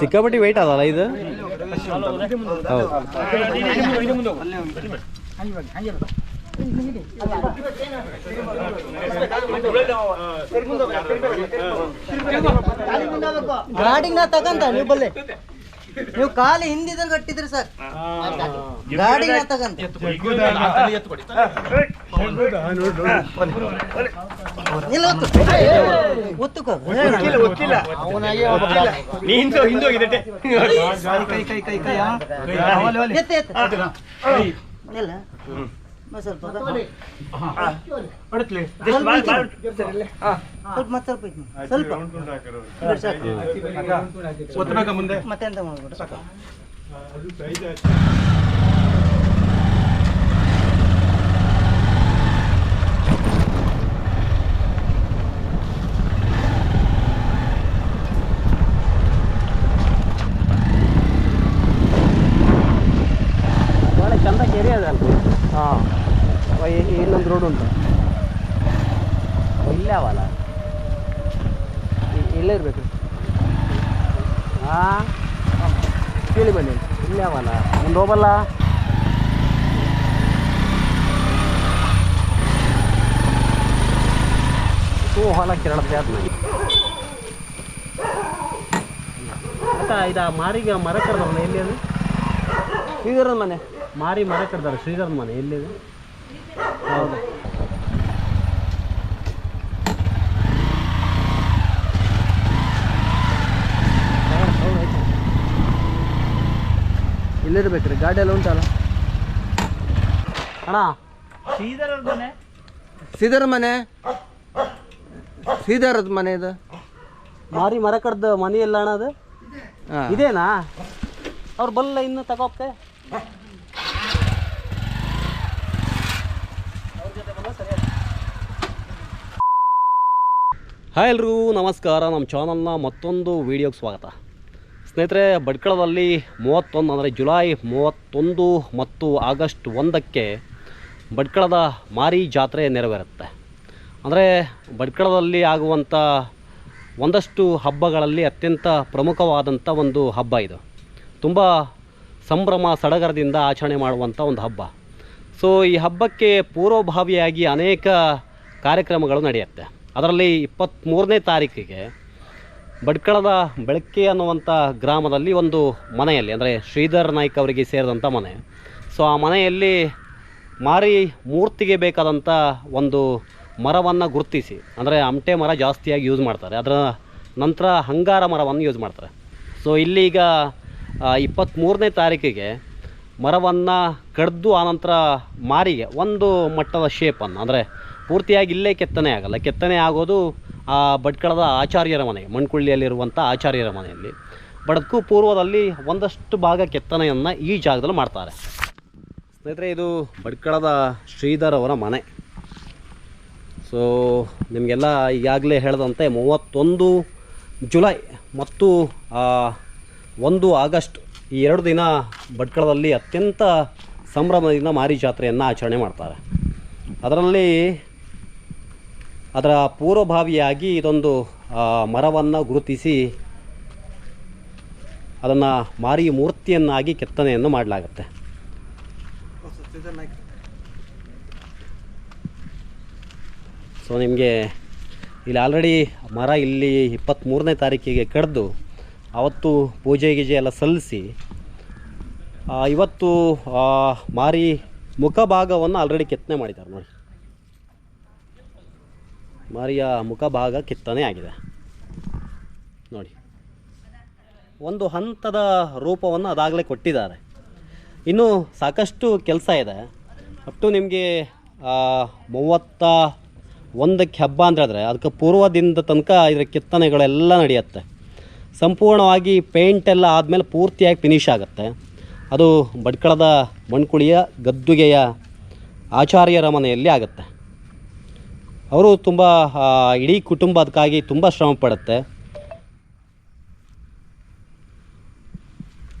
ಸಿಕ್ಕಾಪಟ್ಟಿ weight ಅದಲ್ಲ ಇದು? ಹೌದು ಗಾಡಿಗೆ ನಾ ತಗಂತ ನೀವು ಬಲ್ಲೆ. ನೀವು ಕಾಲು ಹಿಂದಿದ್ರೆ ಕಟ್ಟಿದ್ರಿ ಸರ್ ಮತ್ತ್ ಸ್ವಲ್ಪ. ಸ್ವಲ್ಪ ಮತ್ತೆ ಎಂತ ಐತಿ. ಸ್ವಲ್ಪ ಇದ್ರ ಸಾಕು. ಮತ್ತೆಂತ ಮಾಡ್ಬೇಡ ಒಳ್ಳೆ ಚಂದ ಕೆರೆ ಅದಲ್ರಿ ಹಾಂ ಇಲ್ಲೊಂದು ರೋಡ್ ಉಂಟು ಇಲ್ಲೇ ಅವಲ್ಲ ಇ- ಇಲ್ಲೇ ಇರ್ಬೇಕು ಹಾಂ ಕೇಳಿ ಬನ್ನಿ. ಇಲ್ಲೇ ಅವಲ್ಲ ಮುಂದೆ ಹೋಗಲ್ಲ? ಹೂ ಹೊಲ ಕೆರಳತ್ತೆ ಅದು ಮತ್ತು ಇದು ಮಾರಿಗೆ ಮರ ಮನೆ ಎಲ್ಲಿ ಅದು? ಶ್ರೀಧರನ ಮನೆ. ಮಾರಿ ಮರ ಕಡ್ದಾರೆ ಶ್ರೀಧರನ ಮನೆ ಎಲ್ಲಿದೆ ಹೌದು. ಇಲ್ಲಿರ್ಬೇಕ್ರಿ ಗಾಡಿ ಎಲ್ಲ ಉಂಟಲ್ಲ? ಅಣ್ಣ? ಶ್ರೀಧರ ಮನೆ? ಸೀದರ್ ಮನೆ ಇದು? ಮಾರಿ ಮರ ಕಡ್ದ ಮನೆ ಎಲ್ಲ ಅಣ್ಣ ಅದು? ಇದೇನಾ? ಅವ್ರು ಬಲ್ಲ ಇನ್ನು ತಗೋಕೆ ಹಾಯ್ ಎಲ್ರಿಗೂ ನಮಸ್ಕಾರ. ನಮ್ಮ ಚಾನಲ್ನ ಮತ್ತೊಂದು ವೀಡಿಯೋಗೆ ಸ್ವಾಗತ. ಸ್ನೇಹಿತರೆ, ಭಟ್ಕಳದಲ್ಲಿ ಮೂವತ್ತೊಂದು, ಅಂದರೆ ಜುಲೈ ಮೂವತ್ತೊಂದು ಮತ್ತು ಆಗಸ್ಟ್ ಒಂದಕ್ಕೆ ಭಟ್ಕಳದ ಮಾರಿ ಜಾತ್ರೆ ನೆರವೇರುತ್ತೆ. ಅಂದರೆ ಭಟ್ಕಳದಲ್ಲಿ ಆಗುವಂಥ ಒಂದಷ್ಟು ಹಬ್ಬಗಳಲ್ಲಿ ಅತ್ಯಂತ ಪ್ರಮುಖವಾದಂಥ ಒಂದು ಹಬ್ಬ ಇದು. ತುಂಬ ಸಂಭ್ರಮ, ಸಡಗರದಿಂದ ಆಚರಣೆ ಮಾಡುವಂಥ ಒಂದು ಹಬ್ಬ. ಸೊ ಈ ಹಬ್ಬಕ್ಕೆ ಪೂರ್ವಭಾವಿಯಾಗಿ ಅನೇಕ ಕಾರ್ಯಕ್ರಮಗಳು ನಡೆಯುತ್ತೆ. ಅದರಲ್ಲಿ ಇಪ್ಪತ್ತ್ಮೂರನೇ ತಾರೀಕಿಗೆ ಭಟ್ಕಳದ ಬೆಳಕೆ ಅನ್ನುವಂಥ ಗ್ರಾಮದಲ್ಲಿ ಒಂದು ಮನೆಯಲ್ಲಿ, ಅಂದರೆ ಶ್ರೀಧರ್ ನಾಯ್ಕ ಅವರಿಗೆ ಸೇರಿದಂಥ ಮನೆ. ಸೊ ಆ ಮನೆಯಲ್ಲಿ ಮಾರಿ ಮೂರ್ತಿಗೆ ಬೇಕಾದಂಥ ಒಂದು ಮರವನ್ನು ಗುರುತಿಸಿ, ಅಂದರೆ ಅಮಟೆ ಮರ ಜಾಸ್ತಿಯಾಗಿ ಯೂಸ್ ಮಾಡ್ತಾರೆ. ಅದರ ನಂತರ ಹಂಗಾರ ಮರವನ್ನು ಯೂಸ್ ಮಾಡ್ತಾರೆ. ಸೊ ಈಗ ಇಪ್ಪತ್ತ್ಮೂರನೇ ತಾರೀಕಿಗೆ ಮರವನ್ನು ಕಡ್ದು ಆನಂತರ ಮಾರಿಗೆ ಒಂದು ಮಟ್ಟದ ಶೇಪನ್ನು ಅಂದರೆ ಪೂರ್ತಿಯಾಗಿ ಇಲ್ಲೇ ಕೆತ್ತನೆ ಆಗಲ್ಲ. ಕೆತ್ತನೆ ಆಗೋದು ಆ ಭಟ್ಕಳದ ಆಚಾರ್ಯರ ಮನೆ ಮಣ್ಕುಳ್ಳಿಯಲ್ಲಿರುವಂಥ ಆಚಾರ್ಯರ ಮನೆಯಲ್ಲಿ. ಬಡಕು ಪೂರ್ವದಲ್ಲಿ ಒಂದಷ್ಟು ಭಾಗ ಕೆತ್ತನೆಯನ್ನು ಈ ಜಾಗದಲ್ಲಿ ಮಾಡ್ತಾರೆ. ಸ್ನೇಹಿತರೆ, ಇದು ಭಟ್ಕಳದ ಶ್ರೀಧರ್ ಅವರ ಮನೆ. ಸೊ ನಿಮಗೆಲ್ಲ ಈಗಾಗಲೇ ಹೇಳಿದಂತೆ ಮೂವತ್ತೊಂದು ಜುಲೈ ಮತ್ತು ಒಂದು ಆಗಸ್ಟ್ ಈ ಎರಡು ದಿನ ಭಟ್ಕಳದಲ್ಲಿ ಅತ್ಯಂತ ಸಂಭ್ರಮದಿಂದ ಮಾರಿ ಜಾತ್ರೆಯನ್ನು ಆಚರಣೆ ಮಾಡ್ತಾರೆ. ಅದರಲ್ಲಿ ಅದರ ಪೂರ್ವಭಾವಿಯಾಗಿ ಇದೊಂದು ಮರವನ್ನು ಗುರುತಿಸಿ ಅದನ್ನು ಮಾರಿ ಮೂರ್ತಿಯನ್ನಾಗಿ ಕೆತ್ತನೆಯನ್ನು ಮಾಡಲಾಗುತ್ತೆ. ಸೊ ನಿಮಗೆ ಇಲ್ಲಿ ಆಲ್ರೆಡಿ ಮರ ಇಲ್ಲಿ ಇಪ್ಪತ್ತ್ಮೂರನೇ ತಾರೀಕಿಗೆ ಕಡ್ದು, ಅವತ್ತು ಪೂಜೆ ಗೀಜೆ ಎಲ್ಲ ಸಲ್ಲಿಸಿ ಇವತ್ತು ಮಾರಿ ಮುಖಭಾಗವನ್ನು ಆಲ್ರೆಡಿ ಕೆತ್ತನೆ ಮಾಡಿದ್ದಾರೆ ನೋಡಿ. ಮಾರಿಯ ಮುಖಭಾಗ ಕಿತ್ತನೆ ಆಗಿದೆ. ನೋಡಿ. ಒಂದು ಹಂತದ ರೂಪವನ್ನು ಅದಾಗಲೇ ಕೊಟ್ಟಿದ್ದಾರೆ. ಇನ್ನೂ ಸಾಕಷ್ಟು ಕೆಲಸ ಇದೆ. ಅಪ್ ಟು ನಿಮಗೆ ಮೂವತ್ತ ಒಂದಕ್ಕೆ ಹಬ್ಬ ಅಂದರೆ ಅದಕ್ಕೆ ಪೂರ್ವದಿಂದ ತನಕ ಇದರ ಕೆತ್ತನೆಗಳೆಲ್ಲ ನಡೆಯುತ್ತೆ. ಸಂಪೂರ್ಣವಾಗಿ ಪೇಂಟ್ ಎಲ್ಲ ಆದಮೇಲೆ ಪೂರ್ತಿಯಾಗಿ ಫಿನಿಶ್ ಆಗುತ್ತೆ. ಅದು ಬಡ್ಕಳದ ಮಣ್ಕುಳಿಯ ಗದ್ದುಗೆಯ ಆಚಾರ್ಯರ ಮನೆಯಲ್ಲಿ ಆಗುತ್ತೆ. ಅವರು ತುಂಬ ಇಡೀ ಕುಟುಂಬ ಅದಕ್ಕಾಗಿ ತುಂಬ ಶ್ರಮ ಪಡುತ್ತೆ.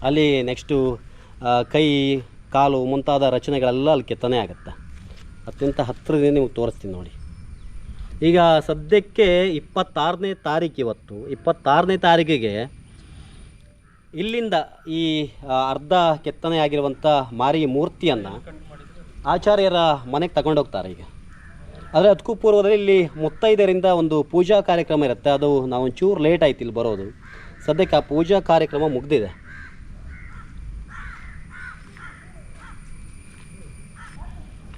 ಅಲ್ಲಿ ನೆಕ್ಸ್ಟು ಕೈ, ಕಾಲು ಮುಂತಾದ ರಚನೆಗಳೆಲ್ಲ ಅಲ್ಲಿ ಕೆತ್ತನೆ ಆಗುತ್ತೆ. ಅತ್ಯಂತ ಹತ್ತಿರದಿಂದ ನಿಮಗೆ ತೋರಿಸ್ತೀನಿ ನೋಡಿ. ಈಗ ಸದ್ಯಕ್ಕೆ ಇಪ್ಪತ್ತಾರನೇ ತಾರೀಕು ಇವತ್ತು. ಇಪ್ಪತ್ತಾರನೇ ತಾರೀಕಿಗೆ ಇಲ್ಲಿಂದ ಈ ಅರ್ಧ ಕೆತ್ತನೆ ಆಗಿರುವಂಥ ಮಾರಿ ಮೂರ್ತಿಯನ್ನು ಆಚಾರ್ಯರ ಮನೆಗೆ ತಗೊಂಡೋಗ್ತಾರೆ ಈಗ. ಆದರೆ ಅದಕ್ಕೂ ಪೂರ್ವದಲ್ಲಿ ಇಲ್ಲಿ ಮುತ್ತೈದರಿಂದ ಒಂದು ಪೂಜಾ ಕಾರ್ಯಕ್ರಮ ಇರುತ್ತೆ. ಅದು ನಾವು ಒಂಚೂರು ಲೇಟ್ ಆಯ್ತು ಇಲ್ಲಿ ಬರೋದು. ಸದ್ಯಕ್ಕೆ ಆ ಪೂಜಾ ಕಾರ್ಯಕ್ರಮ ಮುಗ್ದಿದೆ.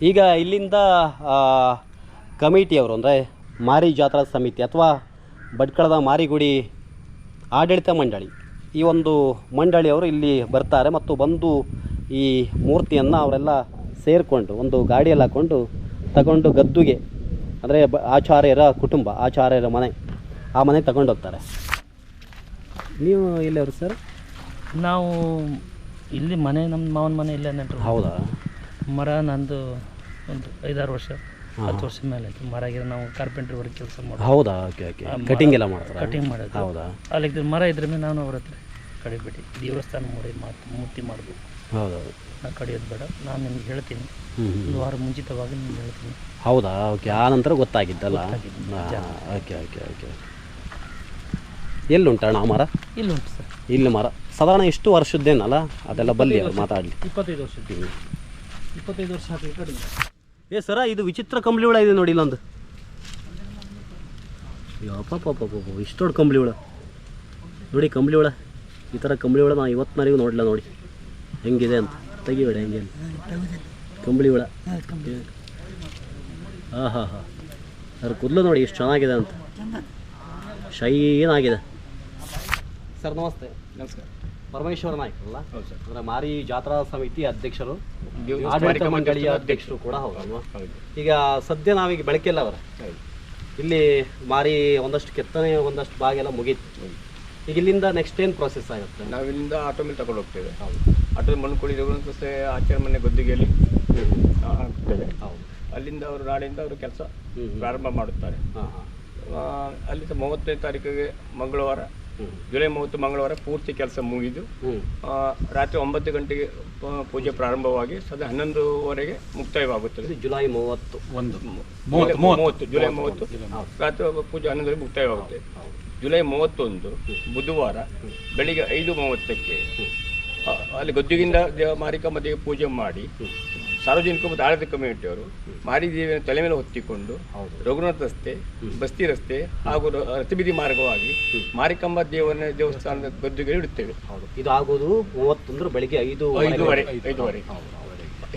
ಈಗ ಇಲ್ಲಿಂದ ಕಮಿಟಿಯವರು ಅಂದರೆ ಮಾರಿ ಜಾತ್ರಾ ಸಮಿತಿ ಅಥವಾ ಭಟ್ಕಳದ ಮಾರಿಗುಡಿ ಆಡಳಿತ ಮಂಡಳಿ. ಈ ಒಂದು ಮಂಡಳಿಯವರು ಇಲ್ಲಿ ಬರ್ತಾರೆ ಮತ್ತು ಬಂದು ಈ ಮೂರ್ತಿಯನ್ನು ಅವರೆಲ್ಲ ಸೇರಿಕೊಂಡು ಒಂದು ಗಾಡಿಯಲ್ಲಿ ಹಾಕ್ಕೊಂಡು ತಗೊಂಡು ಗದ್ದುಗೆ ಅಂದರೆ ಆಚಾರ್ಯರ ಕುಟುಂಬ ಆಚಾರ್ಯರ ಮನೆ ಆ ಮನೆಗೆ ತಗೊಂಡೋಗ್ತಾರೆ. ನೀವು ಇಲ್ಲವರು ಸರ್? ನಾವು ಇಲ್ಲಿ ಮನೆ ನಮ್ಮ ಮಾವನ ಮನೆ ಇಲ್ಲೇ ನೆಂಟರು ಹೌದಾ? ಮರ ನಂದು ಒಂದು ಐದಾರು ವರ್ಷ ಹತ್ತು ವರ್ಷ ಮೇಲೆ ಆಯಿತು. ಮರ ಗಿರ ನಾವು ಕಾರ್ಪೆಂಟ್ರಿ ವರ್ಕ್ ಕೆಲಸ ಮಾಡೋದು ಹೌದಾ? ಓಕೆ ಓಕೆ ಕಟಿಂಗ್ ಎಲ್ಲ ಮಾಡ್ತಾರೆ? ಕಟಿಂಗ್ ಮಾಡೋದು. ಹೌದಾ? ಅಲ್ಲಿ ಮರ ಇದ್ರೆ ಮೇಲೆ ನಾನು ಅವ್ರ ಹತ್ರ ಕಡಿಬಿಟ್ಟು ದೇವಸ್ಥಾನ ಮಾಡಿ ಮಾತು ಮೂರ್ತಿ ಮಾಡ್ಬೇಕು ಹೌದಾ. ನಾ ಕಡಿಯೋದು ಬೇಡ. ನಾನು ನಿಮ್ಗೆ ಹೇಳ್ತೀನಿ. ಒಂದು ವಾರ ಮುಂಚಿತವಾಗಿ ನಿಮ್ಗೆ ಹೇಳ್ತೀನಿ. ಹೌದಾ? ಓಕೆ ಆ ನಂತರ ಗೊತ್ತಾಗಿದ್ದಲ್ಲ? ಓಕೆ ಓಕೆ ಓಕೆ ಎಲ್ಲುಂಟಣ್ಣ ಆ ಮರ? ಇಲ್ಲುಂಟು ಸರ್. ಇಲ್ಲಿ ಮರ. ಸಾಧಾರಣ ಎಷ್ಟು ವರ್ಷದ್ದೇನಲ್ಲ? ಅದೆಲ್ಲ ಬಲ್ಲಿ ಮಾತಾಡಲಿ. ಇಪ್ಪತ್ತೈದು ವರ್ಷ ಇಪ್ಪತ್ತೈದು ವರ್ಷ ಕಡಿಮೆ. ಏ ಸರ ಇದು ವಿಚಿತ್ರ ಕಂಬಳಿ ಹುಳ ಇದೆ ನೋಡಿ ಇಲ್ಲೊಂದು. ಇಷ್ಟೊಡ್ ಕಂಬಳಿ ಹುಳ. ನೋಡಿ ಕಂಬಳಿ ಹುಳ. ಈ ಥರ ಕಂಬಳಿ ಹುಳ ನಾ ಇವತ್ತಿನವರೆಗೂ ನೋಡಲಿಲ್ಲ ನೋಡಿ. ಹೆಂಗಿದೆ ಅಂತ. ತೆಗಿಬೇಡ ಹೆಂಗೆ. ಕಂಬಳಿ ಹುಳ. ಹಾಂ ಹಾಂ ಹಾಂ. ಅದ್ರ ಕೂದಲು ನೋಡಿ ಎಷ್ಟು ಚೆನ್ನಾಗಿದೆ ಅಂತ. ಶೈನ್ ಆಗಿದೆ. ಸರ್ ನಮಸ್ತೆ. ನಮಸ್ಕಾರ. ಪರಮೇಶ್ವರ ನಾಯ್ಕ ಅಲ್ಲ? ಅಂದರೆ ಮಾರಿ ಜಾತ್ರಾ ಸಮಿತಿ ಅಧ್ಯಕ್ಷರು ಆಡಳಿತ ಮಂಡಳಿಯ ಅಧ್ಯಕ್ಷರು. ಕೂಡ ಹೌದಲ್ವಾ? ಹೌದು. ಈಗ ಸದ್ಯ ನಾವೀಗ ಬೆಳಕಿಲ್ಲ ಅವರ. ಇಲ್ಲಿ ಮಾರಿ ಒಂದಷ್ಟು ಕೆತ್ತನೆ ಒಂದಷ್ಟು ಭಾಗ ಎಲ್ಲ ಮುಗೀತು. ಈಗ ಇಲ್ಲಿಂದ ನೆಕ್ಸ್ಟ್ ಏನು ಪ್ರೊಸೆಸ್ ಆಗುತ್ತೆ? ನಾವಿಲ್ಲಿಂದ ಆಟೋಮಿಲ್ ಆಟೋ ಮೇಲೆ ತಗೊಂಡು ಹೋಗ್ತೇವೆ. ಹೌದು. ಆಟೋ ಮಣ್ಣು ಕುಳಿ ಸೇ ಆಚಾರ ಮನೆ ಗದ್ದಿಗೆಯಲ್ಲಿ. ಹೌದು. ಅಲ್ಲಿಂದ ಅವರು ನಾಳೆಯಿಂದ ಅವರು ಕೆಲಸ. ಪ್ರಾರಂಭ ಮಾಡುತ್ತಾರೆ. ಅಲ್ಲಿಂದ ಮೂವತ್ತನೇ ತಾರೀಕಿಗೆ ಮಂಗಳವಾರ ಜುಲೈ ಮೂವತ್ತು ಮಂಗಳವಾರ ಪೂರ್ತಿ ಕೆಲಸ ಮುಗಿದು ಆ, ರಾತ್ರಿ ಒಂಬತ್ತು ಗಂಟೆಗೆ ಪೂಜೆ ಪ್ರಾರಂಭವಾಗಿ ಸದಾ ಹನ್ನೊಂದುವರೆಗೆ ಮುಕ್ತಾಯವಾಗುತ್ತದೆ. ಜುಲೈ ಮೂವತ್ತು. ಒಂದು. ಮೂವತ್ತು ಜುಲೈ ಮೂವತ್ತು ರಾತ್ರಿ ಪೂಜೆ ಹನ್ನೊಂದರಲ್ಲಿ ಮುಕ್ತಾಯವಾಗುತ್ತೆ. ಜುಲೈ ಮೂವತ್ತೊಂದು ಬುಧವಾರ ಬೆಳಿಗ್ಗೆ ಐದು ಮೂವತ್ತಕ್ಕೆ ಅಲ್ಲಿ ಗದ್ದುಗಿಂದ ದೇವ ಮಾರಿಕಮ್ಮ ದೇವಿ ಪೂಜೆ ಮಾಡಿ ಸಾರ್ವಜನಿಕ ಮತ್ತು ಆಡಳಿತ ಕಮಿಟಿಯವರು ಮಾರಿದೇವಿಯನ್ನು ತಲೆ ಮೇಲೆ ಹೊತ್ತಿಕೊಂಡು ರಘುನಾಥ ರಸ್ತೆ ಬಸ್ತಿ ರಸ್ತೆ ಹಾಗೂ ರಥಬೀದಿ ಮಾರ್ಗವಾಗಿ ಮಾರಿಕಂಬ ದೇವರ ದೇವಸ್ಥಾನದ ಗದ್ದುಗೆ ಇಡುತ್ತೇವೆ. ಇದು ಆಗೋದು ಮೂವತ್ತೊಂದರ ಬೆಳಿಗ್ಗೆ ಐದು ಐದೂವರೆ. ಐದೂವರೆ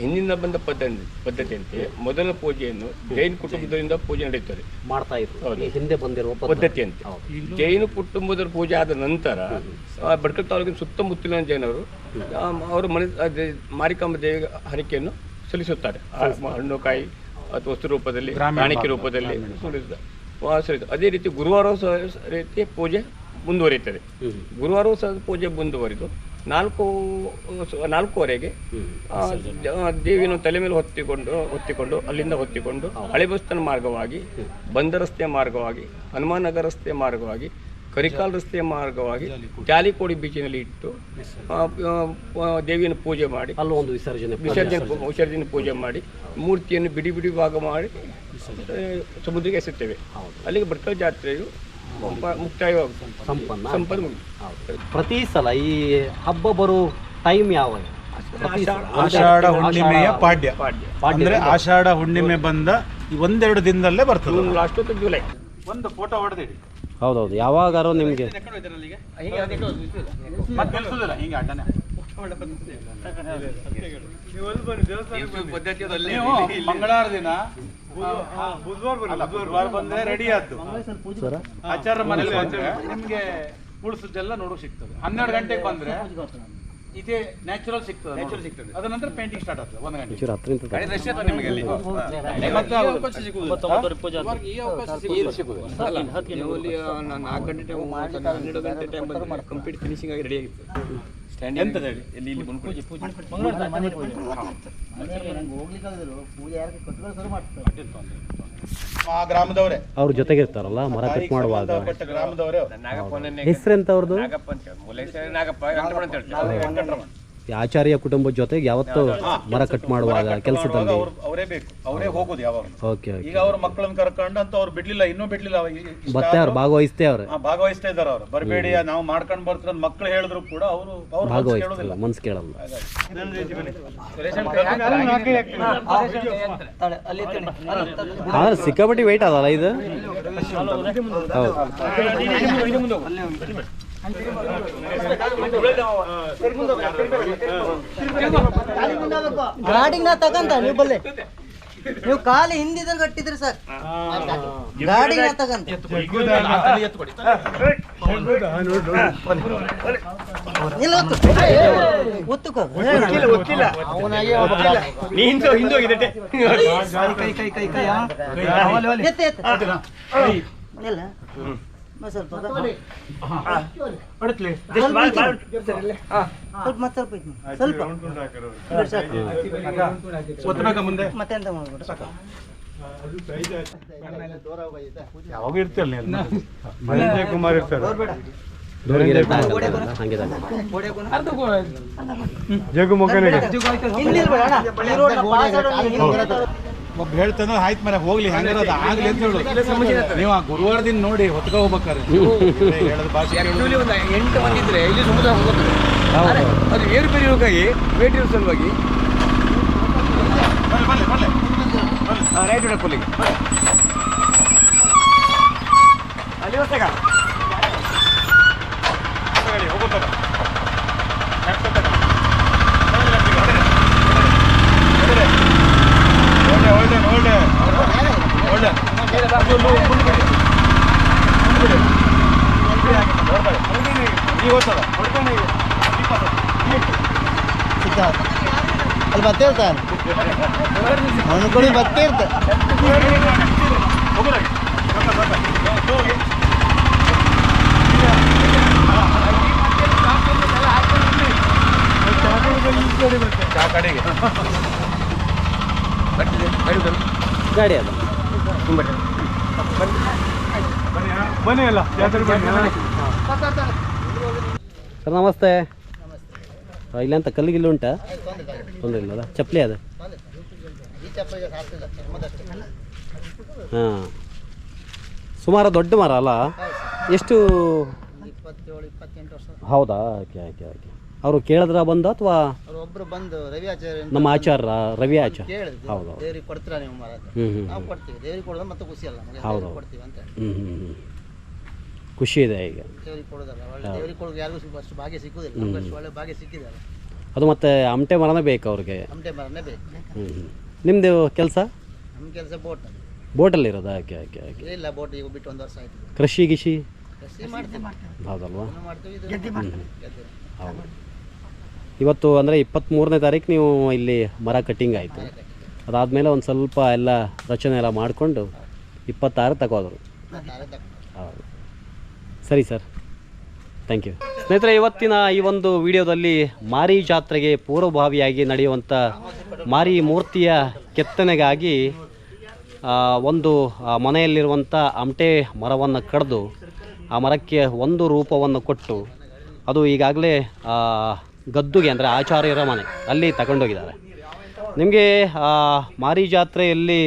ಹಿಂದಿನ ಬಂದ ಪದ್ಧತಿ ಪದ್ಧತಿಯಂತೆ ಮೊದಲ ಪೂಜೆಯನ್ನು ಜೈನ್ ಕುಟುಂಬದಿಂದ ಪೂಜೆ ನಡೆಯುತ್ತದೆ ಮಾಡ್ತಾ ಇದ್ರು. ಹೌದು. ಈ ಹಿಂದೆ ಬಂದಿರುವ ಪದ್ಧತಿ. ಪದ್ಧತಿಯಂತೆ ಜೈನ ಕುಟುಂಬದ ಪೂಜೆ ಆದ ನಂತರ ಬಡ್ಕಲ್ ತಾಲೂಕಿನ ಸುತ್ತಮುತ್ತಲಿನ ಜೈನರು ಅವರು ಮನೆ ಮಾರಿಕಾಂಬ ದೇವಿಗೆ ಹರಕೆಯನ್ನು ಸಲ್ಲಿಸುತ್ತಾರೆ. ಹಣ್ಣು ಕಾಯಿ ಅಥವಾ ವಸ್ತು ರೂಪದಲ್ಲಿ ಕಾಣಿಕೆ ರೂಪದಲ್ಲಿ ಸಲ್ಲಿಸುತ್ತಾರೆ. ಅದೇ ರೀತಿ ಗುರುವಾರ ಸಹ ರೀತಿ ಪೂಜೆ ಮುಂದುವರಿಯುತ್ತದೆ. ಗುರುವಾರ ಗುರುವಾರವೂ ಸಹ ಪೂಜೆ ಮುಂದುವರಿದು ನಾಲ್ಕು ನಾಲ್ಕೂವರೆಗೆ ಆ, ದೇವಿಯನ್ನು ತಲೆ ಮೇಲೆ ಹೊತ್ತಿಕೊಂಡು ಹೊತ್ತಿಕೊಂಡು ಅಲ್ಲಿಂದ ಹೊತ್ತಿಕೊಂಡು ಹಳೆ ಬಸ್ತಾನ ಮಾರ್ಗವಾಗಿ ಬಂದ ರಸ್ತೆಯ ಮಾರ್ಗವಾಗಿ ಹನುಮಾನ್ ನಗರ ರಸ್ತೆಯ ಮಾರ್ಗವಾಗಿ ಕರಿಕಾಲ್ ರಸ್ತೆಯ ಮಾರ್ಗವಾಗಿ ಜಾಲಿಕೋಡಿ ಬೀಚಿನಲ್ಲಿ ಇಟ್ಟು ಆ, ಆ, ಆ, ದೇವಿಯನ್ನು ಪೂಜೆ ಮಾಡಿ ಅಲ್ಲೊಂದು ಒಂದು ವಿಸರ್ಜನೆ ವಿಸರ್ಜನೆ. ವಿಸರ್ಜನೆ ಪೂಜೆ ಮಾಡಿ ಮೂರ್ತಿಯನ್ನು ಬಿಡಿ ಬಿಡಿ ಭಾಗ ಮಾಡಿ ಆ, ಸಮುದ್ರಕ್ಕೆ ಎಸೆಯುತ್ತೇವೆ ಅಲ್ಲಿಗೆ ಭಟ್ಕಳ ಜಾತ್ರೆಯು ಸಂಪನ್ನ ಪ್ರತಿ ಸಲ ಈ ಹಬ್ಬ ಬರೋ ಟೈಮ್ ಯಾವ? ಪ್ರತಿ ಸಲ. ಆಷಾಢ ಹುಣ್ಣಿಮೆಯ ಪಾಡ್ಯ ಪಾಡ್ಯ. ಪಾಡ್ಯ. ಅಂದ್ರೆ ಆಷಾಢ ಹುಣ್ಣಿಮೆ ಬಂದ ಈ ಒಂದೆರಡು ದಿನದಲ್ಲೇ ಬರ್ತದೆ. ಜೂನ್ ಲಾಸ್ಟ್ ಅಥವಾ ಜುಲೈ. ಒಂದು ಫೋಟೋ ಹೊಡೆದಿಡಿ ಹೌದೌದು. ಯಾವಾಗಾರು ನಿಮಗೆ. ಮತ್ತೆ ನಿಲ್ಸುದಿಲ್ಲ ಹಿಂಗೆ ಅಡ್ಡನೆ. ನೀವು ಮಂಗಳವಾರ ದಿನ ಬುಧವಾರ ಬಂದ್ರೆ ರೆಡಿ ಆದ್ದು. ಸರ ಆಚಾರ ಮನೇಲಿ ನಿಮ್ಗೆ ಉಳಿಸುದೆಲ್ಲ ನೋಡೋಕೆ ಸಿಗ್ತದೆ. ಹನ್ನೆರಡು ಗಂಟೆಗೆ ಬಂದ್ರೆ ಇದೇ ನ್ಯಾಚುರಲ್ ಸಿಗ್ತದೆ ನ್ಯಾಚುರಲ್ ಸಿಗ್ತದೆ. ಅದ ನಂತರ ಪೇಂಟಿಂಗ್ ಸ್ಟಾರ್ಟ್ ಆಗ್ತದೆ ಒಂದು ಗಂಟೆ. ಒಂಚೂರು ಹತ್ತರಿಂದ ತಗೊಳ್ಳಿ. ಮತ್ತೆ ಆಗೋದು. ಒಂಬತ್ತುವರೆ ಪೂಜೆ ಆದ್ಮೇಲೆ. ಈ ಅವಕಾಶ ಸಿಗುವುದು ಹತ್ತು ಗಂಟೆ ಅಲ್ಲಿ ನಾನು ನಾಲ್ಕು ಗಂಟೆ ಟೈಮ್ ಹನ್ನೆರಡು ಗಂಟೆ ಟೈಮ್ ಬಂದರೆ ಕಂಪ್ಲೀಟ್ ಫಿನಿಶಿಂಗ್ ಆಗಿ ರೆಡಿ ಆಗಿತ್ತು. ಎಲ್ಲಿ ಇಲ್ಲಿ ಬಂದು ಪೂಜೆ ಪೂಜೆ. ಮಂಗಳವಾರ ಮನೆ ಪೂಜೆ. ಆ ಗ್ರಾಮದವರೇ. ಅವ್ರ ಜೊತೆಗೆ ಇರ್ತಾರಲ್ಲ ಮರ ಕಟ್ ಮಾಡುವಾಗ. ಬಟ್ ಗ್ರಾಮದವರೇ ಅವ್ರು. ಹೆಸರು ಹೆಸರೆಂತ ಅವ್ರದ್ದು ನಾಗಪ್ಪ ಅಂತ ಹೇಳಿ. ಮೂಲ ಹೆಸರು ನಾಗಪ್ಪ ವೆಂಕಟರಮಣ. ಆಚಾರ್ಯ ಕುಟುಂಬದ ಜೊತೆಗೆ ಯಾವತ್ತೂ ಮರ ಕಟ್ ಮಾಡುವಾಗ ಕೆಲಸದಲ್ಲಿ ಅವ್ರು ಅವರೇ ಬೇಕು ಅವರೇ ಹೋಗೋದು ಯಾವಾಗ ಓಕೆ ಈಗ ಅವ್ರ ಮಕ್ಕಳನ್ನ ಕರ್ಕೊಂಡು ಅಂತ ಅವ್ರು ಬಿಡ್ಲಿಲ್ಲ ಇನ್ನೂ ಬಿಡ್ಲಿಲ್ಲ ಮತ್ತೆ ಅವ್ರು ಭಾಗವಹಿಸ್ತೇ ಅವ್ರೆ ಭಾಗವಹಿಸ್ತಾ ಇದಾರೆ ಅವ್ರು ಬರಬೇಡಿ ನಾವು ಮಾಡ್ಕೊಂಡು ಬರ್ತಾರೆ ಅಂತ ಮಕ್ಕಳು ಹೇಳಿದ್ರು ಕೂಡ ಅವರು ಅವ್ರು ಭಾಗವಹಿಸ್ತಾರೆ ಮನ್ಸು ಕೇಳಲ್ಲ. ಆದ್ರೆ ಸಿಕ್ಕಾಪಟ್ಟಿ ವೆಯ್ಟ್ ಅದಲ್ಲ ಇದು ಹೌದು ಗಾಡಿಗೆ ನಾ ತಗಂತ ನೀವು ಬಲ್ಲೆ ನೀವು ಕಾಲು ಹಿಂದಿದ್ರೆ ಕಟ್ಟಿದ್ರಿ ಸರ್ ಗಾಡಿಗೆ ನಾ ತಗಂತ ಇಲ್ಲ ಒತ್ತು ಒತ್ತುಕೋ ಕೈ ಇಲ್ಲ ಸ್ವಲ್ಪ ಸ್ವಲ್ಪ ಸ್ವಲ್ಪ ಮತ್ತೆ ಎಂತ ಮಾಡ್ಬೇಡ? ಯಾವಾಗ ಇರ್ತಿರಲ್ಲ ಸಂಜಯ್ ಕುಮಾರ್ ಇರ್ತಾರೆ. ಜಗು ಒಬ್ಬ ಹೇಳ್ತಾನೆ ಆಯ್ತು ಮನೆ ಹೋಗ್ಲಿ ಹೆಂಗಿರೋದು? ಆಗ್ಲಿ ಅಂತ ಹೇಳು. ನೀವು ಆ ಗುರುವಾರದಿಂದ ನೋಡಿ ಹೊತ್ಕೊ ಹೋಗ್ಬೇಕಾರೆ ಹೇಳೋದು ಭಾಷೆ ಆಕ್ಚುಲಿ ಒಂದು ಎಂಟು ಮಂದಿ ಇದ್ರೆ ಇಲ್ಲಿ ಸಮುದ್ರ ಅದು ಏರು ಬೇರೆ ಇರೋಕ್ಕಾಗಿ ವೇಟ್ ಇರೋ ಸಲುವಾಗಿ. ರೈಟ್ ಬಿಡ ಪುಲ್ಲಿಗೆ ಅಲ್ಲಿ. ಹೊತ್ತಾಗ ಒಳ್ಳೆ ಒಳ್ಳೆ ಒಳ್ಳೆ ನೀವು ಓದ್ತದ ಸಿದ್ಧ. ಅಲ್ಲಿ ಅನ್ಕೊಳ್ಳಿ ಬತ್ತೆ ಇರ್ತ ಚಾ ಕಡೆಗೆ ಗಾಡಿ ಅದು. ಬನ್ನಿ ಅಲ್ಲ ಜಾತ್ರೆ ಬನ್ನಿ ಸರ್ ನಮಸ್ತೆ. ಇಲ್ಲಂತ ಕಲ್ಲಿಗಿಲ್ಲ ಉಂಟಾ? ತೊಂದರೆ ಇಲ್ಲ ಚಪ್ಪಲಿ ಅದ? ಹಾಂ. ಸುಮಾರು ದೊಡ್ಡ ಮರ ಅಲ್ಲ? ಎಷ್ಟು ಇಪ್ಪತ್ತೇಳು ಇಪ್ಪತ್ತೆಂಟು ವರ್ಷ. ಹೌದಾ? ಓಕೆ ಓಕೆ ಓಕೆ ಅವರು ಕೇಳಿದ್ರ ಬಂದು ಅಥವಾ ಅವ್ರು ಒಬ್ರು ಬಂದು ರವಿ ಆಚಾರ್ಯ ಅಂತ ನಮ್ಮ ಆಚಾರ ರವಿ ಆಚಾರ್ಯ? ಕೇಳಿದ್ರು. ಹೌದು ಹೌದು ದೇವ್ರಿಗೆ ಕೊಡ್ತೀರಾ ನೀವು ಮರ ಅಂತ ಹ್ಞೂ ಹ್ಞೂ ನಾವು ಕೊಡ್ತೀವಿ. ದೇವ್ರಿಗೆ ಕೊಡೋದು ಮತ್ತೆ ಖುಷಿ ಅಲ್ಲ ನಮಗೆ ಹೌದು. ದೇವ್ರಿಗೆ ಕೊಡ್ತೀವಿ ಅಂತ ಹ್ಞೂ ಹ್ಞೂ ಹ್ಞೂ ಖುಷಿ ಇದೆ ಈಗ. ದೇವ್ರಿಗೆ ಕೊಡೋದಲ್ಲ ಒಳ್ಳೆ ದೇವ್ರಿಗೆ ಕೊಡೋದು ಯಾರಿಗೂ ಸ್ವಲ್ಪ ಅಷ್ಟು ಭಾಗ್ಯ ಸಿಕ್ಕುದಿಲ್ಲ. ನಮ್ಗೆ ಅಷ್ಟು ಒಳ್ಳೆ ಭಾಗ್ಯ ಸಿಕ್ಕಿದಾರ ಅದು ಮತ್ತೆ ಅಮಟೆ ಮರನೇ ಬೇಕು ಅವ್ರಿಗೆ. ನಮ್ಮಟೆ ಮರನೇ ಬೇಕು. ಹ್ಞೂ ಹ್ಞೂ ನಿಮ್ಮದು ಕೆಲಸ? ನಮ್ಮ ಕೆಲಸ ಬೋಟ್ ಬೋಟಲ್ಲಿ ಇರೋದಾ? Okay okay okay. ಇಲ್ಲ ಬೋಟ್ ಈಗ ಬಿಟ್ಟು ಒಂದು ವರ್ಷ ಆಯ್ತು. ಕೃಷಿ ಗಿಷಿ? ಕೃಷಿ ಮಾಡ್ತೀವಿ. ಹೌದಲ್ವಾ? ಮಾಡ್ತೀವಿ ಇದು ಗೆದ್ದೆ. ಹೌದು. ಇವತ್ತು ಅಂದರೆ ಇಪ್ಪತ್ತ್ಮೂರನೇ ತಾರೀಕು ನೀವು ಇಲ್ಲಿ ಮರ ಕಟ್ಟಿಂಗ್ ಆಯಿತು. ಅದಾದಮೇಲೆ ಒಂದು ಸ್ವಲ್ಪ ಎಲ್ಲ ರಚನೆ ಎಲ್ಲ ಮಾಡಿಕೊಂಡು ಇಪ್ಪತ್ತಾರು ತಗೋದ್ರು. ಹೌದು. ಸರಿ ಸರ್. ಥ್ಯಾಂಕ್ ಯು ಸ್ನೇಹಿತರೆ, ಇವತ್ತಿನ ಈ ಒಂದು ವಿಡಿಯೋದಲ್ಲಿ ಮಾರಿ ಜಾತ್ರೆಗೆ ಪೂರ್ವಭಾವಿಯಾಗಿ ನಡೆಯುವಂಥ ಮಾರಿ ಮೂರ್ತಿಯ ಕೆತ್ತನೆಗಾಗಿ ಒಂದು ಮನೆಯಲ್ಲಿರುವಂಥ ಅಮಟೆ ಮರವನ್ನು ಕಡಿದು ಆ ಮರಕ್ಕೆ ಒಂದು ರೂಪವನ್ನು ಕೊಟ್ಟು, ಅದು ಈಗಾಗಲೇ ಗದ್ದುಗೆ ಅಂದರೆ ಆಚಾರ್ಯರ ಮನೆ. ಅಲ್ಲಿ ತಗೊಂಡೋಗಿದ್ದಾರೆ. ನಿಮಗೆ ಮಾರಿ ಜಾತ್ರೆಯಲ್ಲಿ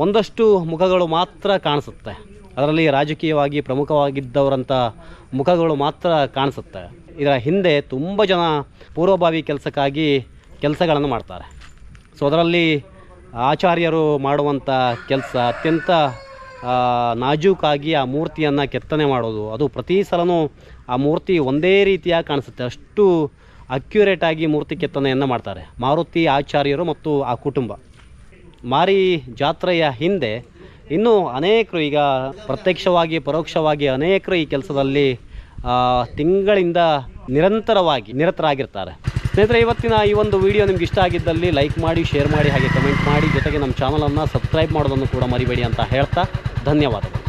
ಒಂದಷ್ಟು ಮುಖಗಳು ಮಾತ್ರ ಕಾಣಿಸುತ್ತೆ. ಅದರಲ್ಲಿ ರಾಜಕೀಯವಾಗಿ ಪ್ರಮುಖವಾಗಿದ್ದವರಂಥ ಮುಖಗಳು ಮಾತ್ರ ಕಾಣಿಸುತ್ತೆ. ಇದರ ಹಿಂದೆ ತುಂಬ ಜನ ಪೂರ್ವಭಾವಿ ಕೆಲಸಕ್ಕಾಗಿ ಕೆಲಸಗಳನ್ನು ಮಾಡ್ತಾರೆ. ಸೊ ಅದರಲ್ಲಿ ಆಚಾರ್ಯರು ಮಾಡುವಂಥ ಕೆಲಸ ಅತ್ಯಂತ ನಾಜೂಕಾಗಿ ಆ ಮೂರ್ತಿಯನ್ನು ಕೆತ್ತನೆ ಮಾಡೋದು. ಅದು ಪ್ರತಿ ಸಲನೂ ಆ ಮೂರ್ತಿ ಒಂದೇ ರೀತಿಯಾಗಿ ಕಾಣಿಸುತ್ತೆ. ಅಷ್ಟು ಅಕ್ಯುರೇಟಾಗಿ ಮೂರ್ತಿ ಕೆತ್ತನೆಯನ್ನು ಮಾಡ್ತಾರೆ. ಮಾರುತಿ ಆಚಾರ್ಯರು ಮತ್ತು ಆ ಕುಟುಂಬ. ಮಾರಿ ಜಾತ್ರೆಯ ಹಿಂದೆ ಇನ್ನೂ ಅನೇಕರು ಈಗ ಪ್ರತ್ಯಕ್ಷವಾಗಿ, ಪರೋಕ್ಷವಾಗಿ ಅನೇಕರು ಈ ಕೆಲಸದಲ್ಲಿ ತಿಂಗಳಿಂದ ನಿರಂತರವಾಗಿ, ನಿರತರಾಗಿರ್ತಾರೆ. ಸ್ನೇಹಿತರೆ, ಇವತ್ತಿನ ಈ ಒಂದು ವಿಡಿಯೋ ನಿಮ್ಗೆ ಇಷ್ಟ ಆಗಿದ್ದಲ್ಲಿ ಲೈಕ್ ಮಾಡಿ, ಶೇರ್ ಮಾಡಿ, ಹಾಗೆ ಕಮೆಂಟ್ ಮಾಡಿ. ಜೊತೆಗೆ ನಮ್ಮ ಚಾನಲನ್ನು ಸಬ್ಸ್ಕ್ರೈಬ್ ಮಾಡೋದನ್ನು ಕೂಡ ಮರಿಬೇಡಿ ಅಂತ ಹೇಳ್ತಾ ಧನ್ಯವಾದಗಳು.